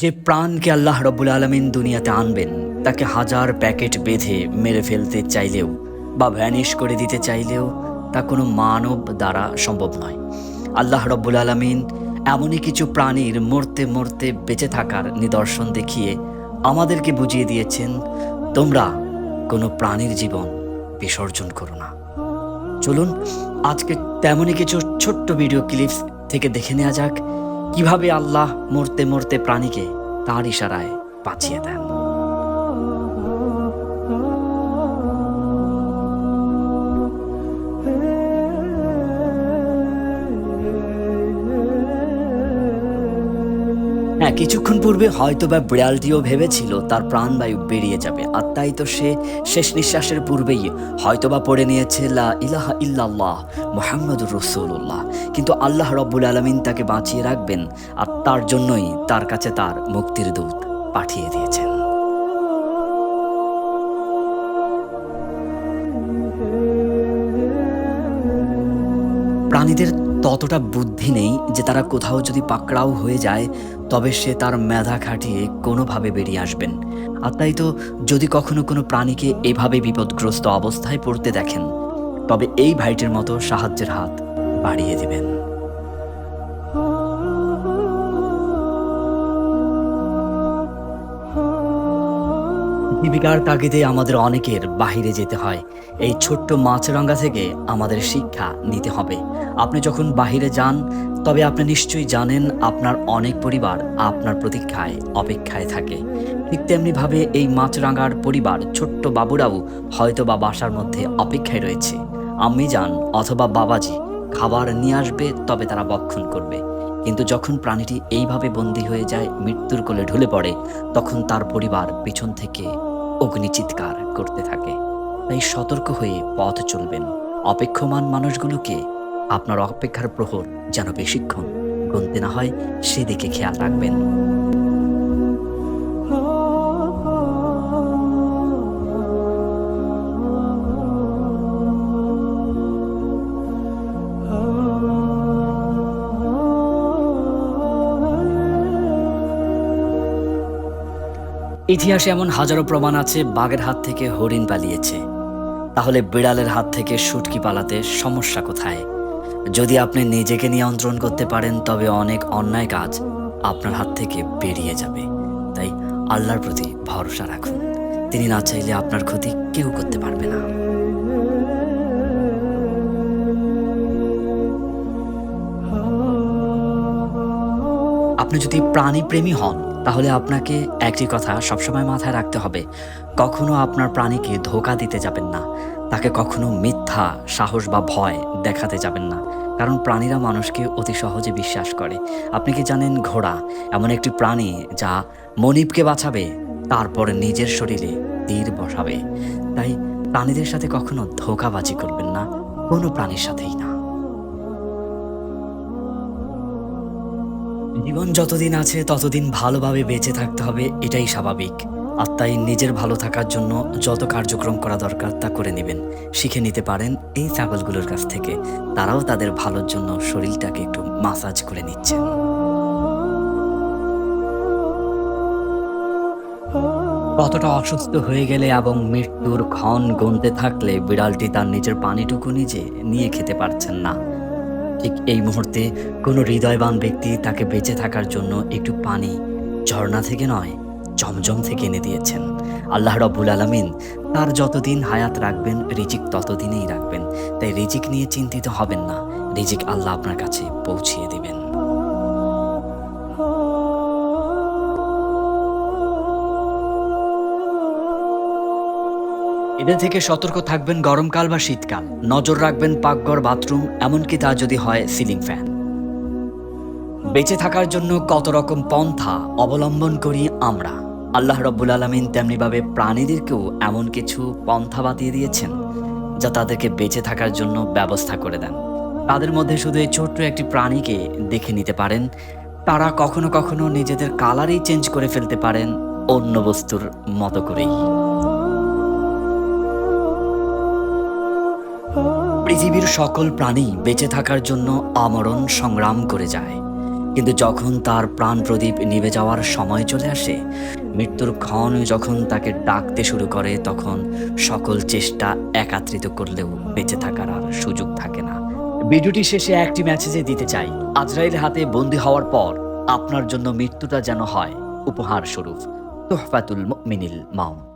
যে প্রাণকে আল্লাহ রব্বুল আলমিন দুনিয়াতে আনবেন, তাকে হাজার প্যাকেট বেঁধে মেরে ফেলতে চাইলেও বা ভ্যানিশ করে দিতে চাইলেও তা কোনো মানব দ্বারা সম্ভব নয়। আল্লাহ রব্বুল আলমিন এমনই কিছু প্রাণীর মরতে মরতে বেঁচে থাকার নিদর্শন দেখিয়ে আমাদেরকে বুঝিয়ে দিয়েছেন, তোমরা কোনো প্রাণীর জীবন বিসর্জন করো না। চলুন, আজকে তেমনই কিছু ছোট্ট ভিডিও ক্লিপস থেকে দেখে নেওয়া যাক। কীভাবে আল্লাহ মরতে মরতে প্রাণীকে তার ইশারায় বাঁচিয়ে দেন? হ্যাঁ কিছুক্ষণ পূর্বে হয়তো বা বিড়ালটিও ভেবেছিল তার প্রাণবায়ু বেরিয়ে যাবে। তাই তো সে শেষ নিঃশ্বাসের পূর্বেই হয়তোবা পড়ে নিয়েছে, লা ইলাহা ইল্লাল্লাহ, মোহাম্মদুর রসুল্লাহ কিন্তু আল্লাহ রব্বুল আলমিন তাকে বাঁচিয়ে রাখবেন আর তার জন্যই তার কাছে তার মুক্তির দূত পাঠিয়ে দিয়েছেন। প্রাণীদের ততটা বুদ্ধি নেই যে তারা কোথাও যদি পাকড়াও হয়ে যায় তবে সে তার মেধা খাটিয়ে কোনোভাবে বেরিয়ে আসবেন। আর তাই তো যদি কখনো কোনো প্রাণীকে এভাবে বিপদগ্রস্ত অবস্থায় পড়তে দেখেন, তবে এই ভাইটির মতো সাহায্যের হাত বাড়িয়ে দিবেন। জীবিকার তাগিদে আমাদের অনেকের বাহিরে যেতে হয়। এই ছোট্ট মাছরাঙ্গা থেকে আমাদের শিক্ষা নিতে হবে। আপনি যখন বাহিরে যান, তবে আপনি নিশ্চয়ই জানেন আপনার অনেক পরিবার আপনার প্রতীক্ষায়, অপেক্ষায় থাকে। ঠিক তেমনিভাবে এই মাছরাঙ্গার পরিবার ছোট্ট বাবুরাও হয়তো বা বাসার মধ্যে অপেক্ষায় রয়েছে। আমি যান অথবা বাবাজি খাবার নিয়ে আসবে, তবে তারা বক্ষণ করবে। কিন্তু যখন প্রাণীটি এইভাবে বন্দী হয়ে যায়, মৃত্যুর কোলে ঢলে পড়ে, তখন তার পরিবার পিছন থেকে অগ্নি চিৎকার করতে থাকে। তাই সতর্ক হয়ে পথ চলবেন। অপেক্ষমান মানুষগুলোকে আপনার অপেক্ষার প্রহর যেন বেশিক্ষণ গুনতে না হয়, সেদিকে খেয়াল রাখবেন। ইতিহাসে এমন হাজারো প্রমাণ আছে, বাঘের হাত থেকে হরিণ পালিয়েছে। তাহলে বিড়ালের হাত থেকে সুটকি পালাতে সমস্যা কোথায়? যদি আপনি নিজেকে নিয়ন্ত্রণ করতে পারেন, তবে অনেক অন্যায় কাজ আপনার হাত থেকে বেরিয়ে যাবে। তাই আল্লাহর প্রতি ভরসা রাখুন। তিনি না চাইলে আপনার ক্ষতি কেউ করতে পারবে না। আপনি যদি প্রাণীপ্রেমী হন তাহলে আপনাকে একটি কথা সবসময় মাথায় রাখতে হবে। কখনো আপনার প্রাণীকে ধোকা দিতে যাবেন না। তাকে কখনো মিথ্যা, সাহস বা ভয় দেখাতে যাবেন না। কারণ প্রাণীরা মানুষকে অতি সহজে বিশ্বাস করে। আপনি কি জানেন ঘোড়া এমন একটি প্রাণী যা মনিবকে বাঁচাবে, তারপর নিজের শরীরে তীর বসাবে। তাই প্রাণীদের সাথে কখনো ধোকাবাজি করবেন না, কোনো প্রাণীর সাথেই না। জীবন যতদিন আছে, ততদিন ভালোভাবে বেঁচে থাকতে হবে, এটাই স্বাভাবিক। আর তাই নিজের ভালো থাকার জন্য যত কার্যক্রম করা দরকার তা করে নেবেন। শিখে নিতে পারেন এই ছাগলগুলোর কাছ থেকে। তারাও তাদের ভালোর জন্য শরীরটাকে একটু মাসাজ করে নিচ্ছেন কতটা অসুস্থ হয়ে গেলে এবং মৃত্যুর ক্ষণ গুনতে থাকলে বিড়ালটি তার নিজের পানিটুকু নিজে নিয়ে খেতে পারছেন না। ঠিক এই মুহূর্তে কোনো হৃদয়বান ব্যক্তি তাকে বেঁচে থাকার জন্য একটু পানি, ঝর্ণা থেকে নয় জমজম থেকে এনে দিয়েছেন। আল্লাহ রব্বুল আলমিন তার যতদিন হায়াত রাখবেন, রিজিক ততদিনেই রাখবেন। তাই রিজিক নিয়ে চিন্তিত হবেন না। রিজিক আল্লাহ আপনার কাছে পৌঁছিয়ে দিবেন। এদের থেকে সতর্ক থাকবেন গরমকাল বা শীতকাল। নজর রাখবেন পাকঘর, বাথরুম, এমনকি তা যদি হয় সিলিং ফ্যান। বেঁচে থাকার জন্য কত রকম পন্থা অবলম্বন করি আমরা। আল্লাহ রব্বুল আলমিন তেমনিভাবে প্রাণীদেরকেও এমন কিছু পন্থা বাতিয়ে দিয়েছেন, যা তাদেরকে বেঁচে থাকার জন্য ব্যবস্থা করে দেন। তাদের মধ্যে শুধু এই ছোট্ট একটি প্রাণীকে দেখে নিতে পারেন, তারা কখনো কখনো নিজেদের কালারই চেঞ্জ করে ফেলতে পারেন অন্য বস্তুর মতো করেই। পৃথিবীর সকল প্রাণী বেঁচে থাকার জন্য আমরণ সংগ্রাম করে যায়। কিন্তু যখন তার প্রাণ প্রদীপ নিভে যাওয়ার সময় চলে আসে, মৃত্যুর ক্ষণ যখন তাকে ডাকতে শুরু করে, তখন সকল চেষ্টা একাত্রিত করলেও বেঁচে থাকার আর সুযোগ থাকে না। ভিডিওটি শেষে একটি মেসেজে দিতে চাই। আজরাইল হাতে বন্দী হওয়ার পর আপনার জন্য মৃত্যুটা যেন হয় উপহার স্বরূপ তোহফাতুল মিনিল মাউন্ট